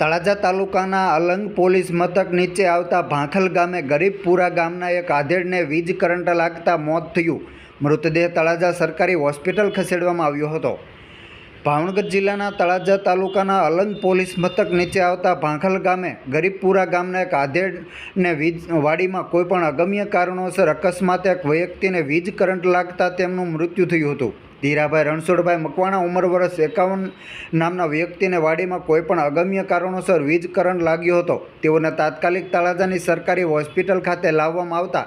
તળાજા તાલુકાના અલંગ પોલીસ મથક નીચે આવતા ભાંખલ ગામે ગરીબપુરા ગામના એક આધેડને વીજ કરંટ લાગતા મોત થયું. મૃતદેહ તળાજા સરકારી હોસ્પિટલ ખસેડવામાં આવ્યો હતો. ભાવનગર જિલ્લાના તળાજા તાલુકાના અલંગ પોલીસ મથક નીચે આવતા ભાંખલ ગામે ગરીબપુરા ગામના એક આધેડને વીજ વાડીમાં કોઈપણ અગમ્ય કારણોસર અકસ્માતે એક વ્યક્તિને વીજ કરંટ લાગતા તેમનું મૃત્યુ થયું હતું. ધીરાભાઈ રણછોડભાઈ મકવાણા, ઉંમર વર્ષ એકાવન નામના વ્યક્તિને વાડીમાં કોઈપણ અગમ્ય કારણોસર વીજ કરંટ લાગ્યો હતો. તેઓને તાત્કાલિક તળાજાની સરકારી હોસ્પિટલ ખાતે લાવવામાં આવતા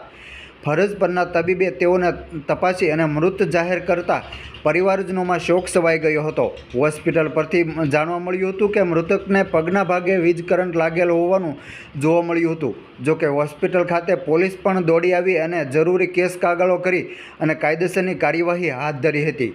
ફરજ પરના તબીબે તેઓને તપાસી અને મૃત જાહેર કરતા પરિવારજનોમાં શોક સવાઈ ગયો હતો. હોસ્પિટલ પરથી જાણવા મળ્યું હતું કે મૃતકને પગના ભાગે વીજ કરંટ લાગેલો હોવાનું જોવા મળ્યું હતું. જોકે હોસ્પિટલ ખાતે પોલીસ પણ દોડી આવી અને જરૂરી કેસ કાગળો કરી અને કાયદેસરની કાર્યવાહી હાથ ધરી હતી.